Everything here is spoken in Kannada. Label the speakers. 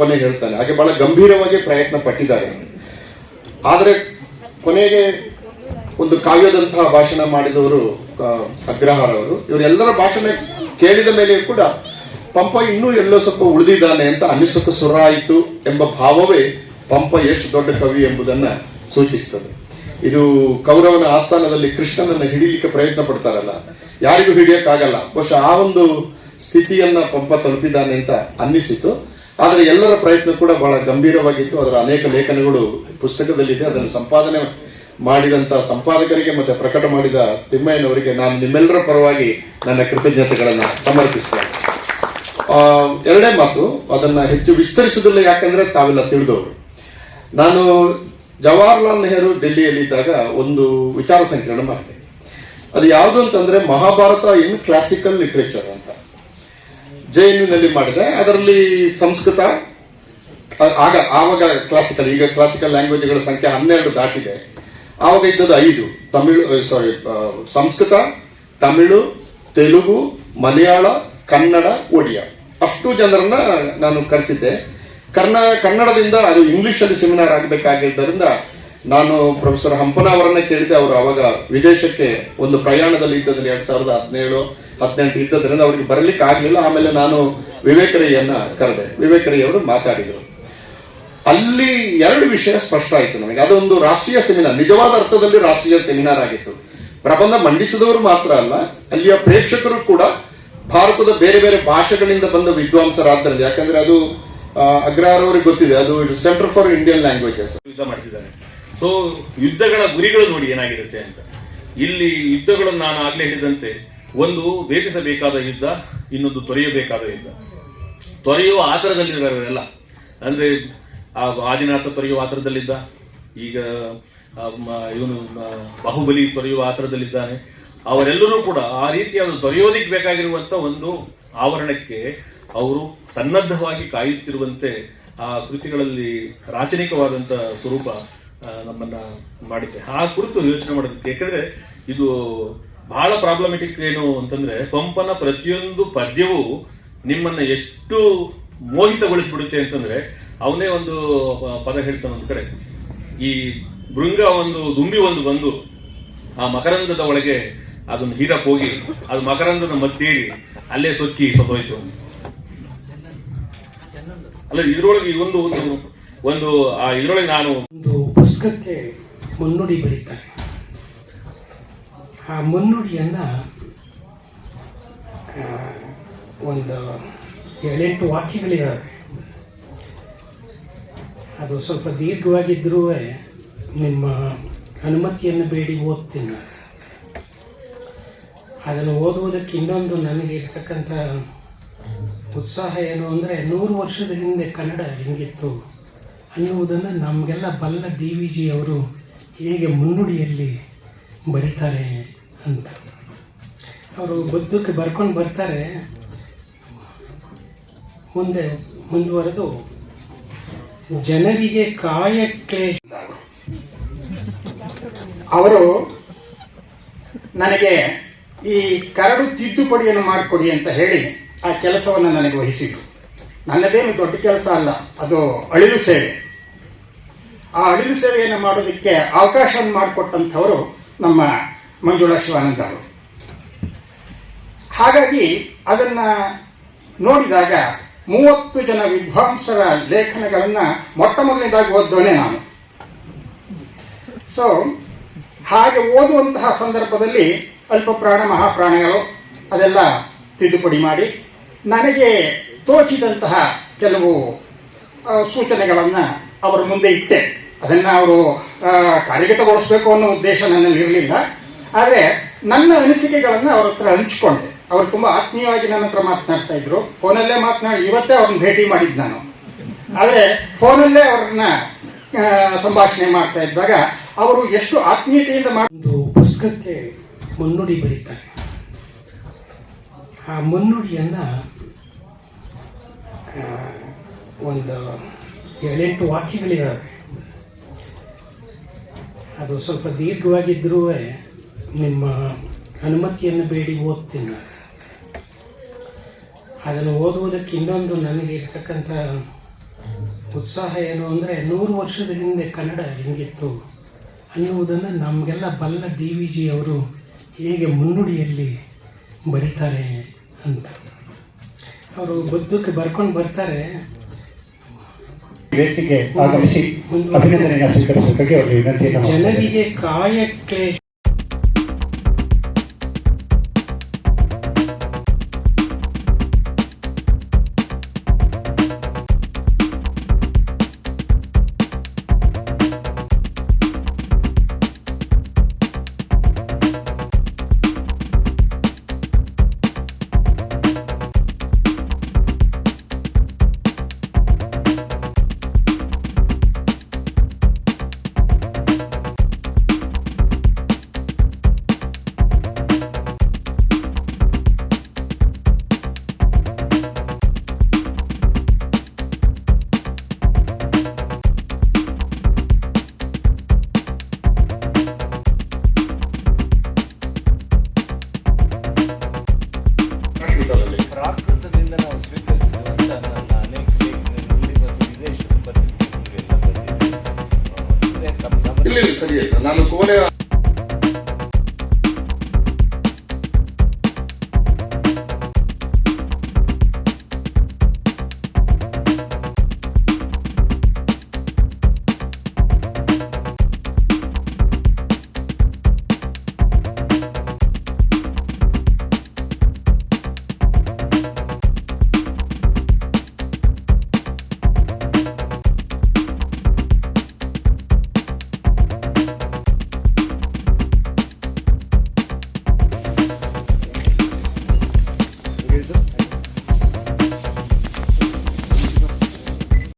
Speaker 1: ಪಂಪನೇ ಹೇಳ್ತಾನೆ. ಹಾಗೆ ಬಹಳ ಗಂಭೀರವಾಗಿ ಪ್ರಯತ್ನ ಪಟ್ಟಿದ್ದಾರೆ. ಆದರೆ ಕೊನೆಗೆ ಒಂದು ಕಾವ್ಯದಂತಹ ಭಾಷಣ ಮಾಡಿದವರು ಅಗ್ರಹಾರ ಅವರು. ಇವರೆಲ್ಲರ ಭಾಷಣ ಕೇಳಿದ ಮೇಲೆ ಕೂಡ ಪಂಪ ಇನ್ನೂ ಎಲ್ಲೋ ಸ್ವಲ್ಪ ಉಳಿದಿದ್ದಾನೆ ಅಂತ ಅನಿಸಕ್ಕೆ ಸುರಾಯಿತು ಎಂಬ ಭಾವವೇ ಪಂಪ ಎಷ್ಟು ದೊಡ್ಡ ಕವಿ ಎಂಬುದನ್ನ ಸೂಚಿಸ್ತದೆ. ಇದು ಕೌರವನ ಆಸ್ಥಾನದಲ್ಲಿ ಕೃಷ್ಣನನ್ನು ಹಿಡಿಯಲಿಕ್ಕೆ ಪ್ರಯತ್ನ ಪಡ್ತಾರಲ್ಲ. ಯಾರಿಗೂ ಹಿಡಿಯಕ್ಕಾಗಲ್ಲ. ಬಹುಶಃ ಆ ಒಂದು ಸ್ಥಿತಿಯನ್ನ ಪಂಪ ತಲುಪಿದ್ದಾನೆ ಅಂತ ಅನ್ನಿಸಿತು. ಆದರೆ ಎಲ್ಲರ ಪ್ರಯತ್ನ ಕೂಡ ಬಹಳ ಗಂಭೀರವಾಗಿತ್ತು. ಅದರ ಅನೇಕ ಲೇಖನಗಳು ಪುಸ್ತಕದಲ್ಲಿದೆ. ಅದನ್ನು ಸಂಪಾದನೆ ಮಾಡಿದಂತ ಸಂಪಾದಕರಿಗೆ ಮತ್ತೆ ಪ್ರಕಟ ಮಾಡಿದ ತಿಮ್ಮಯ್ಯನವರಿಗೆ ನಾನು ನಿಮ್ಮೆಲ್ಲರ ಪರವಾಗಿ ನನ್ನ ಕೃತಜ್ಞತೆಗಳನ್ನು ಸಮರ್ಪಿಸ್ತೇನೆ. ಎರಡೇ ಮಾತು, ಅದನ್ನ ಹೆಚ್ಚು ವಿಸ್ತರಿಸುವುದಿಲ್ಲ, ಯಾಕಂದ್ರೆ ತಾವೆಲ್ಲ ತಿಳಿದವರು. ನಾನು ಜವಾಹರ್ಲಾಲ್ ನೆಹರು ಡೆಲ್ಲಿಯಲ್ಲಿದ್ದಾಗ ಒಂದು ವಿಚಾರ ಸಂಕಿರಣ ಮಾಡಿದೆ. ಅದು ಯಾವುದು ಅಂತಂದ್ರೆ ಮಹಾಭಾರತ ಇನ್ ಕ್ಲಾಸಿಕಲ್ ಲಿಟ್ರೇಚರ್ ಅಂತ. ಜೆ ಎನ್ನಲ್ಲಿ ಮಾಡಿದೆ. ಅದರಲ್ಲಿ ಸಂಸ್ಕೃತ ಆಗ, ಆವಾಗ ಕ್ಲಾಸಿಕಲ್ ಈಗ ಕ್ಲಾಸಿಕಲ್ ಲ್ಯಾಂಗ್ವೇಜ್ಗಳ ಸಂಖ್ಯೆ ಹನ್ನೆರಡು ದಾಟಿದೆ. ಆವಾಗ ಇದ್ದದ್ದು ಐದು. ತಮಿಳು ಸಾರಿ ಸಂಸ್ಕೃತ, ತಮಿಳು, ತೆಲುಗು, ಮಲಯಾಳ, ಕನ್ನಡ, ಒಡಿಯಾ. ಅಷ್ಟು ಜನರನ್ನ ನಾನು ಕರೆಸಿದ್ದೆ. ಕರ್ನ, ಕನ್ನಡದಿಂದ ಅದು ಇಂಗ್ಲಿಷ್ ಅಲ್ಲಿ ಸೆಮಿನಾರ್ ಆಗಬೇಕಾಗಿದ್ದರಿಂದ ನಾನು ಪ್ರೊಫೆಸರ್ ಹಂಪನ ಅವರನ್ನ ಕೇಳಿದೆ. ಅವರು ಅವಾಗ ವಿದೇಶಕ್ಕೆ ಒಂದು ಪ್ರಯಾಣದಲ್ಲಿ ಇದ್ದದಲ್ಲಿ ಎರಡ್ ಸಾವಿರದ ಹದಿನೇಳು ಹದಿನೆಂಟು ಇದ್ದದ್ರಿಂದ ಅವ್ರಿಗೆ ಬರಲಿಕ್ಕೆ ಆಗಲಿಲ್ಲ. ಆಮೇಲೆ ನಾನು ವಿವೇಕರಯ್ಯನ್ನ ಕರೆದೆ. ವಿವೇಕರಯ್ಯ ಅವರು ಮಾತಾಡಿದರು. ಅಲ್ಲಿ ಎರಡು ವಿಷಯ ಸ್ಪಷ್ಟ ಆಯಿತು ನಮಗೆ. ಅದೊಂದು ರಾಷ್ಟ್ರೀಯ ಸೆಮಿನಾರ್. ನಿಜವಾದ ಅರ್ಥದಲ್ಲಿ ರಾಷ್ಟ್ರೀಯ ಸೆಮಿನಾರ್ ಆಗಿತ್ತು. ಪ್ರಬಂಧ ಮಂಡಿಸಿದವರು ಮಾತ್ರ ಅಲ್ಲ, ಅಲ್ಲಿಯ ಪ್ರೇಕ್ಷಕರು ಕೂಡ ಭಾರತದ ಬೇರೆ ಬೇರೆ ಭಾಷೆಗಳಿಂದ ಬಂದ ವಿದ್ವಾಂಸರಾದ್ದರಿಂದ ಯಾಕಂದ್ರೆ ಅದು ಅಗ್ರಹಾರವರಿಗೆ ಗೊತ್ತಿದೆ. ಅದು ಸೆಂಟರ್ ಫಾರ್ ಇಂಡಿಯನ್ ಲ್ಯಾಂಗ್ವೇಜಸ್.
Speaker 2: ಯುದ್ಧ ಮಾಡ್ತಿದ್ದಾರೆ. ಸೊ ಯುದ್ಧಗಳ ಗುರಿಗಳು ನೋಡಿ ಏನಾಗಿರುತ್ತೆ ಅಂತ. ಇಲ್ಲಿ ಯುದ್ಧಗಳು ನಾನು ಆಗ್ಲೇ ಹೇಳಿದಂತೆ ಒಂದು ವೇದಿಸಬೇಕಾದ ಯುದ್ಧ, ಇನ್ನೊಂದು ತೊರೆಯಬೇಕಾದ ಯುದ್ಧ. ತೊರೆಯುವ ಆತರದಲ್ಲಿದ್ದಾರೆಲ್ಲ ಅಂದ್ರೆ, ಆ ಆದಿನಾಥ ತೊರೆಯುವ ಆತರದಲ್ಲಿದ್ದ, ಈಗ ಇವನು ಬಾಹುಬಲಿ ತೊರೆಯುವ ಆತರದಲ್ಲಿದ್ದಾನೆ. ಅವರೆಲ್ಲರೂ ಕೂಡ ಆ ರೀತಿಯಾದ ತೊರೆಯೋದಿಕ್ ಬೇಕಾಗಿರುವಂತ ಒಂದು ಆವರಣಕ್ಕೆ ಅವರು ಸನ್ನದ್ಧವಾಗಿ ಕಾಯುತ್ತಿರುವಂತೆ ಆ ಕೃತಿಗಳಲ್ಲಿ ರಾಚನಿಕವಾದಂತ ಸ್ವರೂಪ ನಮ್ಮನ್ನ ಮಾಡಿದೆ. ಆ ಕುರಿತು ಯೋಚನೆ ಮಾಡೋದಕ್ಕೆ, ಯಾಕಂದ್ರೆ ಇದು ಬಹಳ ಪ್ರಾಬ್ಲಮೆಟಿಕ್ ಏನು ಅಂತಂದ್ರೆ ಪಂಪನ ಪ್ರತಿಯೊಂದು ಪದ್ಯವೂ ನಿಮ್ಮನ್ನ ಎಷ್ಟು ಮೋಹಿತಗೊಳಿಸ್ಬಿಡುತ್ತೆ ಅಂತಂದ್ರೆ ಅವನೇ ಒಂದು ಪದ ಹೇಳ್ತಾನೆ ಒಂದು ಕಡೆ. ಈ ಭೃಂಗ ಒಂದು, ದುಂಬಿ ಒಂದು ಬಂದು ಆ ಮಕರಂದದ ಒಳಗೆ ಅದನ್ನು ಹೀರಕ್ ಹೋಗಿ ಅದು ಮಕರಂದದ ಮತ್ತೇರಿ ಅಲ್ಲೇ ಸೊಕ್ಕಿ ಸತ್ತೋಯ್ತು ಅಲ್ಲ, ಇದ್ರೊಳಗೆ ಒಂದು ಒಂದು ಒಂದು, ಆ ಇದ್ರೊಳಗೆ ನಾನು
Speaker 3: ಒಂದು ಪುಸ್ತಕಕ್ಕೆ ಮುನ್ನುಡಿ ಬರೀತಾರೆ. ಆ ಮುನ್ನುಡಿಯನ್ನ ಒಂದು ಏಳೆಂಟು ವಾಕ್ಯಗಳಿದ್ದಾವೆ ಅದು ಸ್ವಲ್ಪ ದೀರ್ಘವಾಗಿದ್ದರೂ ನಿಮ್ಮ ಅನುಮತಿಯನ್ನು ಬೇಡಿ ಓದ್ತೀನಿ ನಾನು. ಅದನ್ನು ಓದುವುದಕ್ಕೆ ಇನ್ನೊಂದು ನನಗೆ ಇರ್ತಕ್ಕಂಥ ಉತ್ಸಾಹ ಏನು ಅಂದರೆ, ನೂರು ವರ್ಷದ ಹಿಂದೆ ಕನ್ನಡ ಹೆಂಗಿತ್ತು ಅನ್ನುವುದನ್ನು ನಮಗೆಲ್ಲ ಬಲ್ಲ ಡಿ ವಿ ಜಿ ಅವರು ಹೇಗೆ ಮುನ್ನುಡಿಯಲ್ಲಿ ಬರೀತಾರೆ ಅಂತ ಅವರು ಬುದ್ಧಕ್ಕೆ ಬರ್ಕೊಂಡು ಬರ್ತಾರೆ. ಮುಂದೆ ಮುಂದುವರೆದು, ಜನರಿಗೆ ಕಾಯಕ್ಕೆ
Speaker 4: ಅವರು ನನಗೆ ಈ ಕರಡು ತಿದ್ದುಪಡಿಯನ್ನು ಮಾಡಿಕೊಡಿ ಅಂತ ಹೇಳಿ ಆ ಕೆಲಸವನ್ನು ನನಗೆ ವಹಿಸಿದ್ರು. ನನ್ನದೇನು ದೊಡ್ಡ ಕೆಲಸ ಅಲ್ಲ, ಅದು ಅಳಿಲು ಸೇವೆ. ಆ ಅಳಿಲು ಸೇವೆಯನ್ನು ಮಾಡೋದಕ್ಕೆ ಅವಕಾಶವನ್ನು ಮಾಡಿಕೊಟ್ಟಂಥವರು ನಮ್ಮ ಮಂಜುಳಾ ಶಿವಾನಂದ ಅವರು ಹಾಗಾಗಿ ಅದನ್ನು ನೋಡಿದಾಗ ಮೂವತ್ತು ಜನ ವಿದ್ವಾಂಸರ ಲೇಖನಗಳನ್ನು ಮೊಟ್ಟ ಮೊದಲನೇದಾಗಿ ಓದ್ದವನೇ ನಾನು. ಸೊ ಹಾಗೆ ಓದುವಂತಹ ಸಂದರ್ಭದಲ್ಲಿ ಅಲ್ಪ ಪ್ರಾಣ ಮಹಾಪ್ರಾಣಗಳು ಅದೆಲ್ಲ ತಿದ್ದುಪಡಿ ಮಾಡಿ ನನಗೆ ತೋಚಿದಂತಹ ಕೆಲವು ಸೂಚನೆಗಳನ್ನು ಅವರ ಮುಂದೆ ಇಟ್ಟೆ. ಅದನ್ನು ಅವರು ಕಾರ್ಯಗತಗೊಳಿಸಬೇಕು ಅನ್ನೋ ಉದ್ದೇಶ ನನ್ನಲ್ಲಿ ಇರಲಿಲ್ಲ. ಆದರೆ ನನ್ನ ಅನಿಸಿಕೆಗಳನ್ನು ಅವ್ರ ಹತ್ರ ಹಂಚಿಕೊಂಡೆ. ಅವರು ತುಂಬ ಆತ್ಮೀಯವಾಗಿ ನನ್ನ ಹತ್ರ ಮಾತನಾಡ್ತಾ ಇದ್ರು. ಫೋನಲ್ಲೇ ಮಾತನಾಡಿ, ಇವತ್ತೇ ಅವ್ರನ್ನ ಭೇಟಿ ಮಾಡಿದ್ದು ನಾನು. ಆದರೆ ಫೋನಲ್ಲೇ ಅವ್ರನ್ನ ಸಂಭಾಷಣೆ ಮಾಡ್ತಾ ಇದ್ದಾಗ ಅವರು ಎಷ್ಟು ಆತ್ಮೀಯತೆಯಿಂದ
Speaker 3: ಒಂದು ಪುಸ್ತಕಕ್ಕೆ ಮುನ್ನುಡಿ ಬರೀತಾರೆ. ಆ ಮುನ್ನುಡಿಯನ್ನ ಒಂದು ಏಳೆಂಟು ವಾಕ್ಯಗಳಿದ್ದಾವೆ ಅದು ಸ್ವಲ್ಪ ದೀರ್ಘವಾಗಿದ್ದರೂ ನಿಮ್ಮ ಅನುಮತಿಯನ್ನು ಬೇಡಿ ಓದ್ತೀನಿ ನಾನು. ಅದನ್ನು ಓದುವುದಕ್ಕೆ ಇನ್ನೊಂದು ನನಗೆ ಇರ್ತಕ್ಕಂಥ ಉತ್ಸಾಹ ಏನು ಅಂದರೆ ನೂರು ವರ್ಷದ ಹಿಂದೆ ಕನ್ನಡ ಹೆಂಗಿತ್ತು ಅನ್ನುವುದನ್ನು ನಮಗೆಲ್ಲ ಬಲ್ಲ ಡಿ ವಿ ಜಿ ಅವರು ಹೇಗೆ ಮುನ್ನುಡಿಯಲ್ಲಿ ಬರೀತಾರೆ ಅಂತ ಅವರು ಬದುಕು ಬರ್ಕೊಂಡು ಬರ್ತಾರೆ ಜನರಿಗೆ
Speaker 5: ಆಗಮಿಸಿ 咱们过来啊